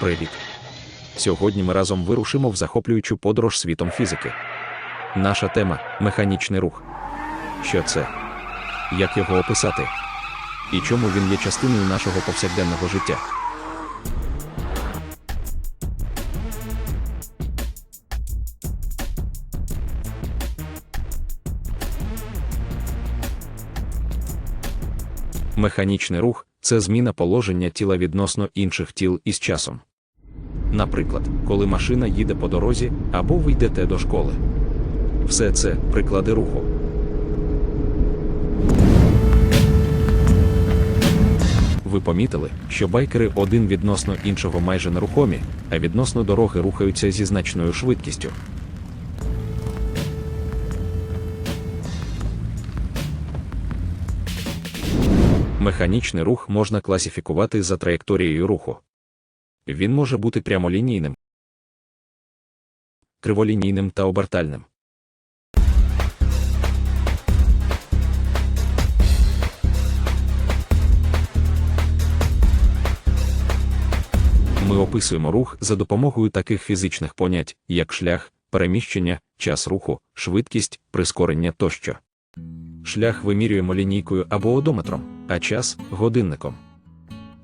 Привіт! Сьогодні ми разом вирушимо в захоплюючу подорож світом фізики. Наша тема механічний рух. Що це? Як його описати? І чому він є частиною нашого повсякденного життя? Механічний рух це зміна положення тіла відносно інших тіл із часом. Наприклад, коли машина їде по дорозі або ви йдете до школи. Все це приклади руху. Ви помітили, що байкери один відносно іншого майже нерухомі, а відносно дороги рухаються зі значною швидкістю. Механічний рух можна класифікувати за траєкторією руху. Він може бути прямолінійним, криволінійним та обертальним. Ми описуємо рух за допомогою таких фізичних понять, як шлях, переміщення, час руху, швидкість, прискорення тощо. Шлях вимірюємо лінійкою або одометром, а час годинником.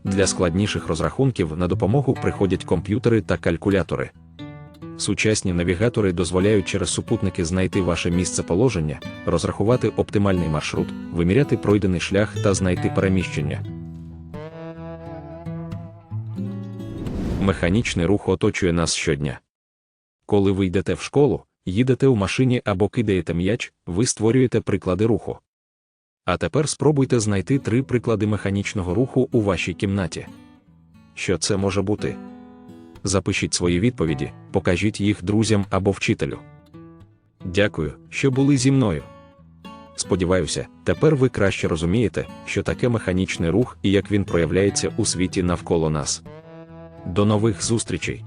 Для складніших розрахунків на допомогу приходять комп'ютери та калькулятори. Сучасні навігатори дозволяють через супутники знайти ваше місце положення, розрахувати оптимальний маршрут, виміряти пройдений шлях та знайти переміщення. Механічний рух оточує нас щодня. Коли ви йдете в школу, їдете у машині або кидаєте м'яч, ви створюєте приклади руху. А тепер спробуйте знайти три приклади механічного руху у вашій кімнаті. Що це може бути? Запишіть свої відповіді, покажіть їх друзям або вчителю. Дякую, що були зі мною. Сподіваюся, тепер ви краще розумієте, що таке механічний рух і як він проявляється у світі навколо нас. До нових зустрічей!